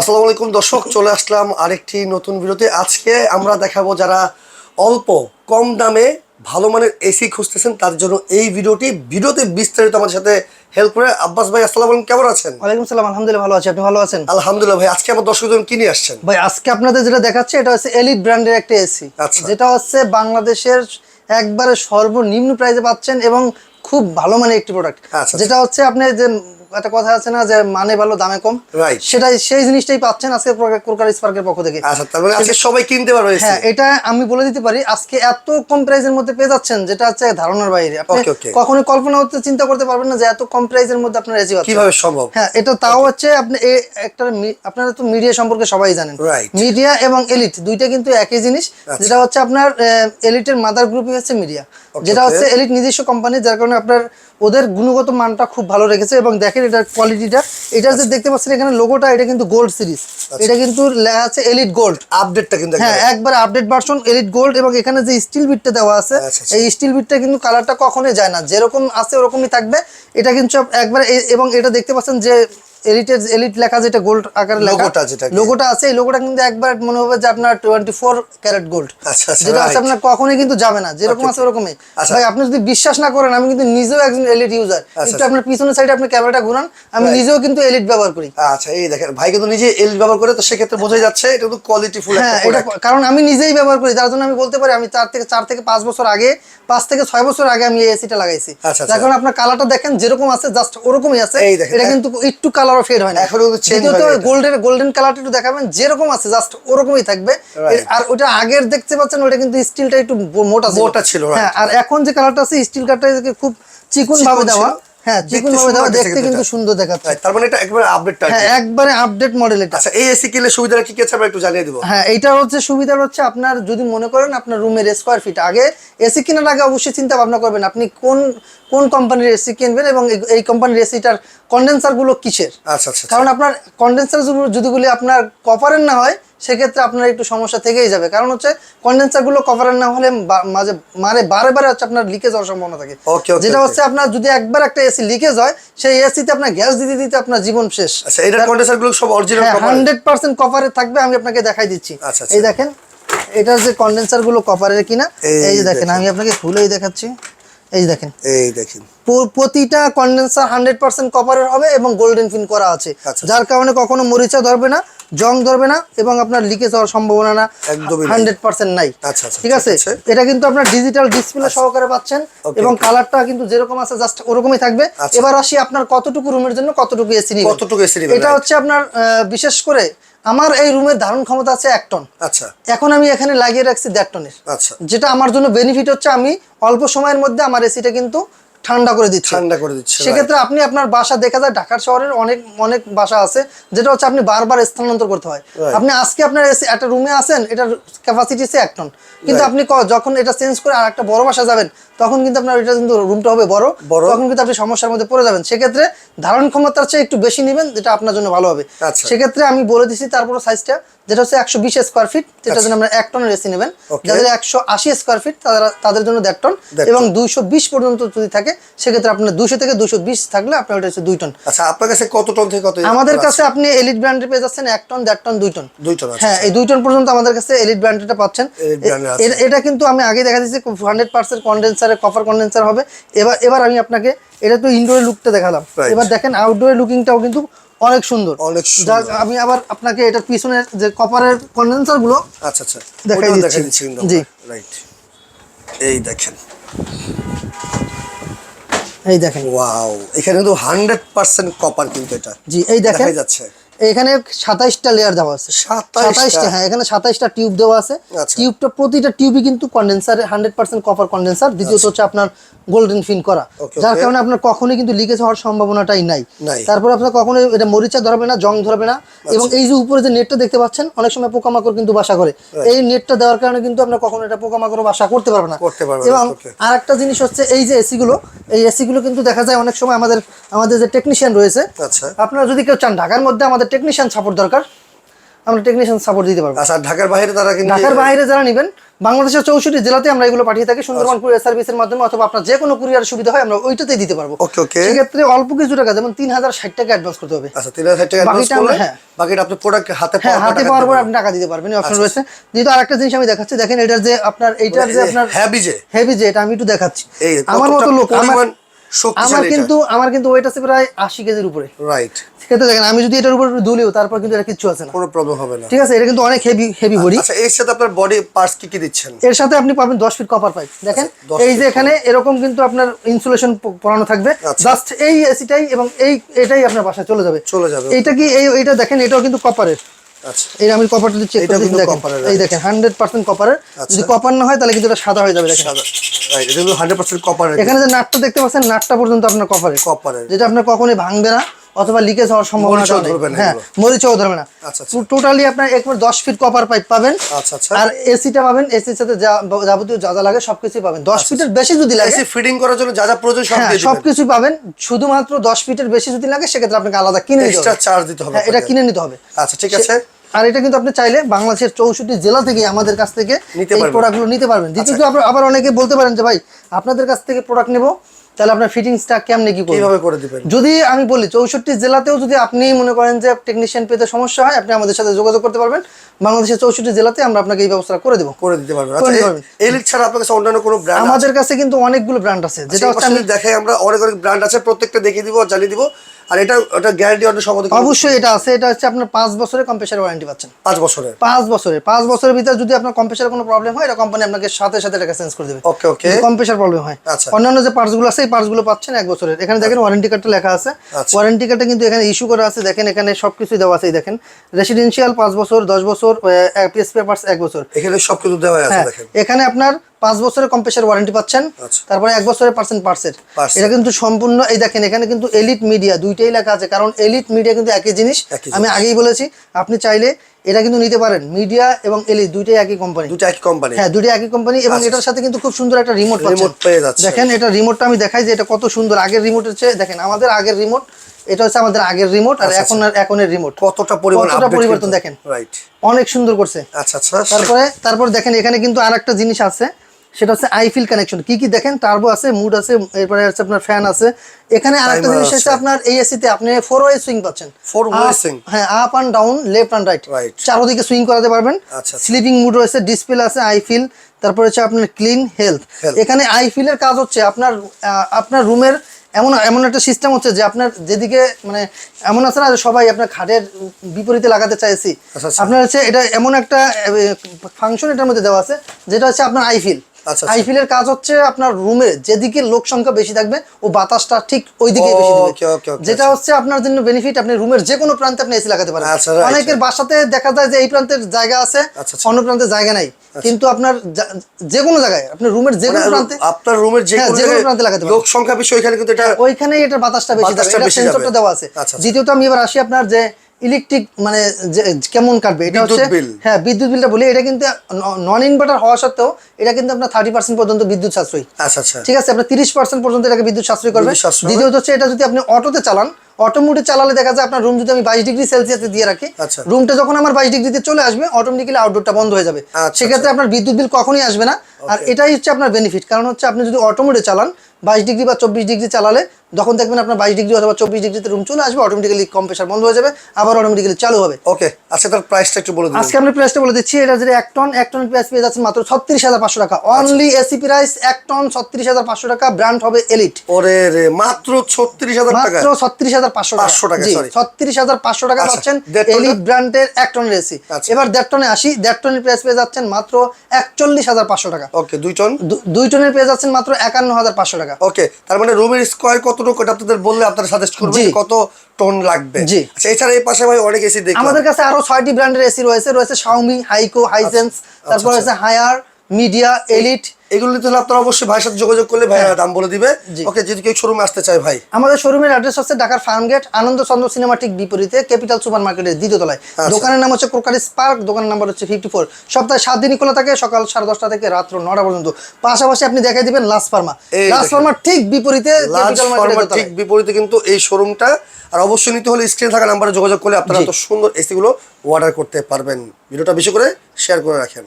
আসসালামু আলাইকুম দর্শক চলে আসলাম আরেকটি নতুন ভিডিওতে। আজকে আমরা দেখাবো যারা অল্প কম দামে ভালো মানের এসি খুঁজতেছেন তার জন্য এই ভিডিওটি। ভিডিওতে বিস্তারিত আমাদের সাথে হেল্প করে আব্বাস ভাই আসসালামু আলাইকুম কেমন আছেন? ওয়ালাইকুম সালাম আলহামদুলিল্লাহ ভালো আছি। আপনি ভালো আছেন? আলহামদুলিল্লাহ ভাই আজকে আমার দর্শকজন কি নিয়ে আসছেন? ভাই আজকে আপনাদের যেটা দেখাচ্ছে এটা হচ্ছে এলিট ব্র্যান্ডের একটা এসি আচ্ছা। যেটা হচ্ছে বাংলাদেশের একবারে সর্বনিম্ন প্রাইসে পাচ্ছেন এবং খুব ভালো মানের একটি প্রোডাক্ট আচ্ছা। যেটা হচ্ছে আপনি যে একটা কথা আছে না যে মানে ভালো দামে কম। সেটাই সেই জিনিসটাই পাচ্ছেন আজকে কোরকার স্পার্কের পক্ষ থেকে। আচ্ছা মানে আজকে সবাই কিনতে পারবে হ্যাঁ এটা আমি বলে দিতে পারি আজকে এত কম প্রাইসের মধ্যে পেয়ে যাচ্ছেন যেটা হচ্ছে ধারণার বাইরে। আপনি okay. কল্পনা করতে চিন্তা করতে পারবেন না যে এত কম প্রাইসের মধ্যে আপনার এসি পাচ্ছেন। কীভাবে সম্ভব? হ্যাঁ এটা তাও হচ্ছে আপনি একটা আপনারা তো মিডিয়া সম্পর্কে সবাই জানেন। মিডিয়া এবং এলিট দুইটা কিন্তু একই জিনিস যেটা হচ্ছে আপনার এলিটের মাদার গ্রুপই হচ্ছে মিডিয়া যেটা হচ্ছে এলিট নিজস্ব কোম্পানি যার কারণে আপনার ওদের গুণগত মানটা খুব ভালো রেখেছে এবং দেখেন এটার কোয়ালিটিটা এটা যে দেখতে পাচ্ছেন এখানে লোগোটা এটা কিন্তু গোল্ড সিরিজ এটা কিন্তু লেখা আছে এলিট গোল্ড আপডেটটা কিন্তু হ্যাঁ একবার। আপডেট ভার্সন এলিট গোল্ড এবং এখানে যে স্টিল বিটটা দেওয়া আছে আচ্ছা, আচ্ছা। এই স্টিল বিটটা কিন্তু কালারটা কখনোই যায় না। যেরকম আছে ওরকমই থাকবে। এটা কিন্তু একবার এবং এটা দেখতে পাচ্ছেন যে এলিটের এলিট লেখা যেটা গোল্ড আকারে লোগোটা যেটা লোগোটা আছে এই লোগোটা কিন্তু একবার মনে হবে যে আপনার টোয়েন্টি ফোর ক্যারেট গোল্ড আচ্ছা, আচ্ছা, যেটা আছে আপনার কখনোই কিন্তু যাবে না যেরকম আছে ওরকমই। আচ্ছা। ভাই আপনি যদি বিশ্বাস না করেন আমি কিন্তু নিজেও একজন এলিট ইউজার একটু আচ্ছা। আপনার পিছনের সাইডে আপনি ক্যামেরাটা ঘুরান আমি নিজেও কিন্তু এলিট ব্যবহার করি। আচ্ছা এই দেখেন ভাই কিন্তু নিজে এল ব্যবহার করে তো সেক্ষেত্রে বোঝাই যাচ্ছে এটা কিন্তু কোয়ালিটি ফুল হ্যাঁ একটা এটা কারণ আমি নিজেই ব্যবহার করি যার জন্য আমি বলতে পারি আমি চার থেকে চার থেকে পাঁচ বছর আগে পাঁচ থেকে ছয় বছর আগে আমি এই এসিটা লাগাইছি। আচ্ছা, যার কারণে আপনার কালারটা দেখেন যেরকম আছে জাস্ট ওরকমই আছে। এটা কিন্তু একটু কালারও ফেড হয় না। এখন। গোল্ডেন গোল্ডেন কালারটা একটু দেখাবেন যেরকম আছে জাস্ট ওরকমই থাকবে। আর ওটা আগের দেখতে পাচ্ছেন ওটা কিন্তু স্টিলটা একটু মোটা ছিল। মোটা ছিল, হ্যাঁ আর এখন যে কালারটা আছে স্টিল কালারটা খুব চিকুন ভাবে দেওয়া। হ্যাঁ দেখতে চিকুন দেখতে কিন্তু সুন্দর Right, তার মানে এটা একবারে হ্যাঁ আপডেট মডেল এটা। আচ্ছা এই এসি কিনলে সুবিধাটা কি কি আছে আমরা একটু জানিয়ে দিব? হ্যাঁ এইটা হচ্ছে সুবিধা হচ্ছে আপনার যদি মনে করেন আপনার রুমের স্কোয়ার ফিট আগে এসি কেনার আগে অবশ্যই চিন্তা ভাবনা করবেন আপনি কোন কোন কোম্পানির এসি কিনবেন এবং এই- কোম্পানির এসিটার কন্ডেন্সারগুলো কিসের? আচ্ছা আচ্ছা কারণ আপনার কন্ডেন্সার যদি আপনার কপারের না হয় সেক্ষেত্রে আপনার একটু সমস্যা থেকেই যাবে। কারণ হচ্ছে কন্ডেন্সারগুলো কভারের না হলে মাঝে মারে বারে বারে হচ্ছে আপনার লিকেজ হওয়ার সম্ভাবনা থাকে। যেটা হচ্ছে আপনার যদি একবার একটা এসি লিকেজ হয় সেই এসিতে আপনার গ্যাস দিতে দিতে আপনার জীবন শেষ। আচ্ছা এটার কন্ডেন্সারগুলো সব অরিজিনাল হান্ড্রেড পার্সেন্ট কপারে থাকবে আমি আপনাকে দেখাই দিচ্ছি। আচ্ছা, আচ্ছা। এই দেখেন এটার যে কন্ডেন্সারগুলো কপারের কিনা এই যে দেখেন দেখেন। আমি আপনাকে খুলেই দেখাচ্ছি। এই দেখেন। এই দেখেন। প্রতিটা কন্ডেন্সার হান্ড্রেড পার্সেন্ট কপারের হবে এবং গোল্ডেন ফিন করা আছে। আচ্ছা। যার কারণে কখনো মরিচা ধরবে না জং ধরবে না এবং আপনার লিকেজ হওয়ার সম্ভাবনা না একদমই হান্ড্রেড পার্সেন্ট নাই। আচ্ছা, আচ্ছা, ঠিক আছে? এটা কিন্তু আপনার ডিজিটাল ডিসপ্লে সহকারে পাচ্ছেন এবং কালারটা কিন্তু যেরকম আছে জাস্ট ওরকমই থাকবে। আচ্ছা। এবার আসি আপনার কতটুকু রুমের জন্য কতটুকু এসি নিবে কতটুকু এসি নিবেন, এটা হচ্ছে আপনার বিশেষ করে আমার এই রুমের ধারণ ক্ষমতা আছে এক টন আচ্ছা। এখন আমি এখানে লাগিয়ে রাখছি দেড় টনের আচ্ছা। যেটা আমার জন্য বেনিফিট হচ্ছে আমি অল্প সময়ের মধ্যে আমার এসিটা কিন্তু ঠান্ডা করে দিচ্ছি। ঠান্ডা করে দিচ্ছে সেক্ষেত্রে আপনি আপনার বাসা দেখা যায় ঢাকার শহরের অনেক অনেক বাসা আছে যেটা হচ্ছে আপনি বারবার স্থানান্তর করতে হয়। আপনি আজকে আপনার একটা রুমে আছেন এটার ক্যাপাসিটি হচ্ছে এক টন কিন্তু আপনি যখন এটা চেঞ্জ করে আর একটা বড় বাসা যাবেন তখন কিন্তু আপনার এটা কিন্তু রুমটা হবে বড়। বড়। তখন কিন্তু আপনি সমস্যার মধ্যে পড়ে যাবেন। সেক্ষেত্রে ধারণ ক্ষমতার চেয়ে একটু বেশি নেবেন যেটা আপনার জন্য ভালো হবে। আচ্ছা। সেক্ষেত্রে আমি বলে দিচ্ছি তারপর সাইজটা যেটা হচ্ছে একশো বিশ স্কোয়ার ফিট যেটা জন্য আমরা এক টনের এসি নেবেন। যাদের একশো আশি স্কোয়ার ফিট তারা তাদের জন্য দেড় টন এবং দুইশো বিশ পর্যন্ত যদি থাকে সেক্ষেত্রে আপনার দুশো থেকে দুশো বিশ থাকলে আপনার ওটা হচ্ছে দুই টন। আচ্ছা আপনার কাছে কত টন থেকে কত আমাদের কাছে আপনি এলিট ব্র্যান্ডের পেয়ে যাচ্ছেন এক টন দেড় টন দুই টন। দুই টন হ্যাঁ এই দুই টন পর্যন্ত আমাদের কাছে এলিট ব্র্যান্ডেরটা পাচ্ছেন। এটা কিন্তু আমি আগে দেখা দিচ্ছি হান্ড্রেড পার্সেন্ট কন্ডেন্সারে কপার কন্ডেন্সার হবে। এবার এবার আমি আপনাকে এটা তো ইনডোরের লুকটা দেখালাম। এবার দেখেন আউটডোরের লুকিংটাও কিন্তু অনেক সুন্দর। অনেক সুন্দর। আমি আবার আপনাকে এটার পিছনে যে কপারের কন্ডেন্সারগুলো আচ্ছা আচ্ছা। দেখাই দিচ্ছি। জি। রাইট এই দেখেন। এই দেখেন ওয়াও এখানে কিন্তু হান্ড্রেড পার্সেন্ট কপার কিন্তু এটা। জি এই দেখেন। দেখা যাচ্ছে। এখানে সাতাইশটা লেয়ার দেওয়া আছে। সাতাইশটা? হ্যাঁ এখানে সাতাইশটা টিউব দেওয়া আছে। আচ্ছা। টিউবটা প্রতিটা টিউবই কিন্তু condenser hundred percent copper condenser দ্বিতীয়ত হচ্ছে আপনার গোল্ডেন ফিন করা। যার কারণে আপনার কখনোই কিন্তু লিকেজ হওয়ার সম্ভাবনাটাই নাই। তারপর আপনার কখনোই এটা মরিচা ধরবে না জং ধরবে না। আচ্ছা। এবং এই যে উপরে যে নেটটা দেখতে পাচ্ছেন অনেক সময় পোকামাকড় কিন্তু বাসা করে। এই নেটটা দেওয়ার কারণে কিন্তু আপনার কখনো এটা পোকামাকড় বাসা করতে পারবে না। করতে পারবে এবং. আর একটা জিনিস হচ্ছে এই যে এসি গুলো এই এসি গুলো কিন্তু দেখা যায় অনেক সময় আমাদের আমাদের যে টেকনিশিয়ান রয়েছে আচ্ছা। আপনারা যদি কেউ চান ঢাকার মধ্যে আমাদের টেকনিশিয়ান সাপোর্ট দরকার। আমরা টেকনিশিয়ান সাপোর্ট দিতে পারব। আচ্ছা ঢাকার বাইরে তারা কিন্তু ঢাকার বাইরে যারা নেবেন বাংলাদেশের চৌষট্টি জেলাতে আমরা এগুলো পাঠিয়ে থাকি সুন্দরবন কুরিয়ার সার্ভিসের মাধ্যমে অথবা আপনার যে কোনো কুরিয়ার সুবিধা হয় আমরা ওইটাতেই দিতে পারব। ওকে ওকে। সেক্ষেত্রে অল্প কিছু টাকা যেমন তিন হাজার ষাট টাকা অ্যাডভান্স করতে হবে। আচ্ছা তিন হাজার টাকা অ্যাডভান্স বাকিটা আমরা- হ্যাঁ। বাকিটা আপনি প্রোডাক্ট হাতে হ্যাঁ হাতে পাওয়ার পর আপনি টাকা দিতে পারবেন অপশন রয়েছে। যেহেতু আরেকটা জিনিস আমি দেখাচ্ছি দেখেন এটার যে আপনার এইটার যে আপনার হেভি যে। হেভি যে এটা আমি একটু দেখাচ্ছি। আমার মতো লোক আমার আমার কিন্তু আমার কিন্তু ওয়েট আছে প্রায় আশি কেজির উপরে। রাইট সেক্ষেত্রে দেখেন আমি যদি এটার উপর দুলিও তারপর কিন্তু এটা কিচ্ছু আছে না। কোনো প্রবলেম হবে না। ঠিক আছে এটা কিন্তু অনেক হেভি হেভি বডি আচ্ছা এর সাথে আপনার বডি পার্টস কি কি দিচ্ছেন? এর সাথে আপনি পাবেন দশ ফিট কপার পাইপ দেখেন আচ্ছা, 10 এই যে এখানে এরকম কিন্তু আপনার ইনসুলেশন পরানো থাকবে। আচ্ছা। জাস্ট এই এসিটাই এবং এই এটাই আপনার বাসায় চলে যাবে। চলে যাবে এইটা কি এই এইটা দেখেন এটাও কিন্তু কপারের আচ্ছা। এই আমি কপারটা চেক এটাও করে দেখেন। এই দেখেন হান্ড্রেড পার্সেন্ট কপারের আচ্ছা। যদি কপার না হয় তাহলে কিন্তু এটা সাদা হয়ে যাবে দেখেন। সাদা। রাইট এটা কিন্তু হান্ড্রেড এখানে যে নাটটা দেখতে পাচ্ছেন নাটটা পর্যন্ত আপনার কপারের কপারের যেটা আপনার কখনোই ভাঙবে না অথবা লিকেজ হওয়ার সম্ভাবনা ধরবে না হ্যাঁ এগুলো। ধরবে না। আচ্ছা, আচ্ছা। টোটালি আপনার একবার দশ ফিট কপার পাইপ পাবেন। আচ্ছা আচ্ছা। আর এসিটা পাবেন এসির সাথে যাবতীয় যা যা লাগে সবকিছুই পাবেন। দশ ফিটের বেশি যদি লাগে এসি ফিটিং করার জন্য যা যা প্রয়োজন সব হ্যাঁ দিয়ে সবকিছু পাবেন। শুধুমাত্র দশ ফিটের বেশি যদি লাগে সেক্ষেত্রে আপনাকে আলাদা কিনে নিতে এক্সট্রা হবে। চার্জ দিতে হবে হ্যাঁ এটা কিনে নিতে হবে। আচ্ছা ঠিক আছে। আর এটা কিন্তু আপনি চাইলে বাংলাদেশের চৌষট্টি জেলা থেকে আমাদের কাছ থেকে এই প্রোডাক্টগুলো নিতে পারবেন। আচ্ছা। দ্বিতীয়ত আবার আবার অনেকে বলতে পারেন যে ভাই আপনাদের কাছ থেকে প্রোডাক্ট নেব তাহলে আপনার ফিটিংসটা কেমনে কি কীভাবে করে দিবেন? যদি আমি বলি চৌষট্টি জেলাতেও যদি আপনি মনে করেন যে টেকনিশিয়ান পেতে সমস্যা হয় আপনি আমাদের সাথে যোগাযোগ করতে পারবেন। বাংলাদেশের চৌষট্টি জেলাতে আমরা আপনাকে এই ব্যবস্থা করে দেবো। করে দিতে পারবেন। আচ্ছা। এলিট ছাড়া আপনার কাছে অন্যান্য কোনো ব্র্যান্ড আমাদের কাছে কিন্তু অনেকগুলো ব্র্যান্ড আছে। যেটা হচ্ছে আমি দেখাই আমরা অনেক অনেক ব্র্যান্ড আছে প্রত্যেকটা দেখিয়ে দিব আর জানিয়ে দিব। আর এটা ওটা গ্যারান্টি অনেক সম্বন্ধে অবশ্যই এটা আছে এটা হচ্ছে আপনার পাঁচ বছরের কম্প্রেসার ওয়ারেন্টি পাচ্ছেন। পাঁচ বছরের? পাঁচ বছরের পাঁচ বছরের ভিতরে যদি আপনার কম্প্রেসার কোনো প্রবলেম হয় এটা কোম্পানি আপনাকে সাথে সাথে টাকা চেঞ্জ করে দেবে। ওকে ওকে কম্প্রেসার প্রবলেম হয়। আচ্ছা। অন্যান্য যে পার্টসগুলো আছে এই পার্টসগুলো পাচ্ছেন এক বছরের। এখানে দেখেন ওয়ারেন্টি কার্ডটা লেখা আছে। আচ্ছা। ওয়ারেন্টি কার্ডটা কিন্তু এখানে ইস্যু করা আছে। দেখেন এখানে সবকিছু দেওয়া আছে দেখেন। রেসিডেন্সিয়াল পাঁচ বছর দশ বছর পিএসপি পার্টস এক বছর। এখানে সবকিছু দেওয়া আছে হ্যাঁ। দেখেন। এখানে আপনার পাঁচ বছরের কম্প্রেসার ওয়ারেন্টি পাচ্ছেন আচ্ছা। তারপরে এক বছরের পার্সেন্ট পার্সের এটা কিন্তু সম্পূর্ণ এই দেখেন এখানে কিন্তু এলিট মিডিয়া দুইটাই লেখা আছে কারণ এলিট মিডিয়া কিন্তু একই জিনিস। আমি আগেই বলেছি আপনি চাইলে এটা কিন্তু নিতে পারেন মিডিয়া এবং এলিট দুইটাই একই কোম্পানি দুটো একই কোম্পানি হ্যাঁ দুটো একই কোম্পানি এবং এটার সাথে কিন্তু খুব সুন্দর একটা রিমোট রিমোট পেয়ে যাচ্ছে। দেখেন এটা রিমোটটা আমি দেখাই যে এটা কত সুন্দর। আগের রিমোটের চেয়ে দেখেন আমাদের আগের রিমোট এটা হচ্ছে আমাদের আগের রিমোট আর এখন আর এখনের রিমোট কতটা পরিবর্তন কতটা পরিবর্তন দেখেন। রাইট অনেক সুন্দর করছে। আচ্ছা আচ্ছা। তারপরে তারপর দেখেন এখানে কিন্তু আর একটা জিনিস আছে। সেটা হচ্ছে আইফিল কানেকশন কি কি দেখেন টার্বো আছে মুড আছে এরপরে হচ্ছে আপনার ফ্যান আছে এখানে আরেকটা জিনিস আছে। হচ্ছে আপনার এই এসিতে আপনি ফোর ওয়ে সুইং পাচ্ছেন ফোর Up- swing? হ্যাঁ up and down left and right. চারোদিকে সুইং করাতে পারবেন আচ্ছা। স্লিপিং মুড রয়েছে ডিসপ্লে আছে আইফিল তারপরে হচ্ছে আপনার ক্লিন হেলথ। এখানে আইফিলের কাজ হচ্ছে আপনার আপনার রুমের এমন এমন একটা সিস্টেম হচ্ছে যে আপনার যেদিকে মানে এমন আছে না যে সবাই আপনার খাটের বিপরীতে লাগাতে চাইছি আচ্ছা, আচ্ছা। আপনার হচ্ছে এটা এমন একটা ফাংশন এটার মধ্যে দেওয়া আছে যেটা হচ্ছে আপনার আইফিল আচ্ছা, আচ্ছা। আইফিলের কাজ হচ্ছে আপনার রুমে যেদিকে লোক সংখ্যা বেশি থাকবে ও বাতাসটা ঠিক ওই দিকে বেশি দিবে। Okay, okay, okay, যেটা হচ্ছে আপনার জন্য বেনিফিট আপনি রুমের যে কোনো প্রান্তে আপনি এসি লাগাতে পারেন। আচ্ছা, অনেকের বাসাতে দেখা যায় যে এই প্রান্তের জায়গা আছে আচ্ছা, আচ্ছা। অন্য প্রান্তে জায়গা নাই। কিন্তু আপনার যা- কোনো জায়গায় আপনি রুমের যে কোনো মানে প্রান্তে আপনার রুমের যে হ্যাঁ, কোনো যে কোনো জায়গায় প্রান্তে লাগাতে পারেন। লোক সংখ্যা বেশি ওইখানে কিন্তু এটা ওইখানেই এটার বাতাসটা বেশি বাতাসটা এটা সেন্সরটা দেওয়া আছে। আচ্ছা, আচ্ছা। দ্বিতীয়ত আমি এবার আসি আপনার যে ইলেকট্রিক মানে কেমন কাটবে? এটা হচ্ছে হ্যাঁ বিদ্যুৎ বিলটা বলি এটা কিন্তু নন ইনভার্টার হওয়া সত্ত্বেও এটা কিন্তু আপনার থার্টি পার্সেন্ট পর্যন্ত বিদ্যুৎ সাশ্রয়ী। আচ্ছা আচ্ছা। ঠিক আছে আপনার তিরিশ পার্সেন্ট পর্যন্ত এটাকে বিদ্যুৎ সাশ্রয় করবে। দ্বিতীয়ত হচ্ছে এটা যদি আপনি অটোতে চালান অটো মোডে চালালে দেখা যায় আপনার রুম যদি আমি বাইশ ডিগ্রি সেলসিয়াসে দিয়ে রাখি আচ্ছা। রুমটা যখন আমার বাইশ ডিগ্রিতে চলে আসবে অটোমেটিক্যালি আউটডোরটা বন্ধ হয়ে যাবে। আচ্ছা, সেক্ষেত্রে আপনার বিদ্যুৎ বিল কখনোই আসবে না। আর এটাই হচ্ছে আপনার বেনিফিট কারণ হচ্ছে আপনি যদি অটো মোডে চালান বাইশ ডিগ্রি বা চব্বিশ ডিগ্রি চালালে তখন দেখবেন আপনার বাইশ ডিগ্রি অথবা চব্বিশ ডিগ্রিতে রুম চলে আসবে অটোমেটিক্যালি কম্প্রেসার বন্ধ হয়ে যাবে আবার অটোমেটিক্যালি চালু হবে। ওকে আচ্ছা তার প্রাইসটা একটু বলে দিন। আজকে আমি প্রাইসটা বলে দিচ্ছি এটা যদি এক টন এক টন প্রাইস পেয়ে যাচ্ছেন মাত্র ছত্রিশ হাজার পাঁচশো টাকা। অনলি এসি প্রাইস এক টন ছত্রিশ হাজার পাঁচশো টাকা ব্র্যান্ড হবে এলিট ওরে রে মাত্র ছত্রিশ হাজার মাত্র ছত্রিশ হাজার পাঁচশো 500 টাকা, ছত্রিশ হাজার পাঁচশো টাকা আচ্ছা, পাচ্ছেন? এলিট ব্র্যান্ডের এক টনের এসি আচ্ছা। এবার দেড় টনে আসি দেড় টনের প্রাইস পেয়ে যাচ্ছেন মাত্র একচল্লিশ হাজার পাঁচশো টাকা। ওকে দুই টন দুই টনের পেয়ে যাচ্ছেন মাত্র একান্ন হাজার পাঁচশো টাকা। ওকে তার মানে রুমের স্কোয়ার কতটুকু এটা আপনাদের বললে আপনারা সাজেস্ট করবেন কত টন লাগবে জি। আচ্ছা এছাড়া এই পাশে ভাই অনেক এসি দেখি আমাদের কাছে আরও ছয়টি ব্র্যান্ডের এসি রয়েছে রয়েছে শাওমি হাইকো হাইসেন্স তারপর আচ্ছা। রয়েছে হায়ার মিডিয়া এলিট এগুলো নিতে হলে আপনারা অবশ্যই ভাইয়ের সাথে যোগাযোগ করলে ভাইয়া দাম বলে দিবে। হ্যাঁ। ওকে যদি কেউ শোরুমে আসতে চায় ভাই। আমাদের শোরুমের অ্যাড্রেস হচ্ছে ঢাকার farm gate Ananda Chandra cinematic বিপরীতে ক্যাপিটাল সুপার মার্কেটের দ্বিতীয় তলায়। আচ্ছা। দোকানের নাম হচ্ছে ক্রোকারিস পার্ক দোকানের নাম্বার হচ্ছে ফিফটি ফোর সপ্তাহে সাত দিনই খোলা থাকে সকাল সাড়ে দশটা থেকে রাত্র নটা পর্যন্ত। পাশাপাশি আপনি দেখাই দিবেন লাস ফার্মা লাস ফার্মার ঠিক বিপরীতে ঠিক বিপরীতে কিন্তু এই শোরুমটা আর অবশ্যই নিতে হলে স্ক্রিনে থাকা নাম্বারে যোগাযোগ করলে আপনারা। এত সুন্দর এসি গুলো অর্ডার করতে পারবেন। ভিডিওটা বেশি করে শেয়ার করে রাখেন।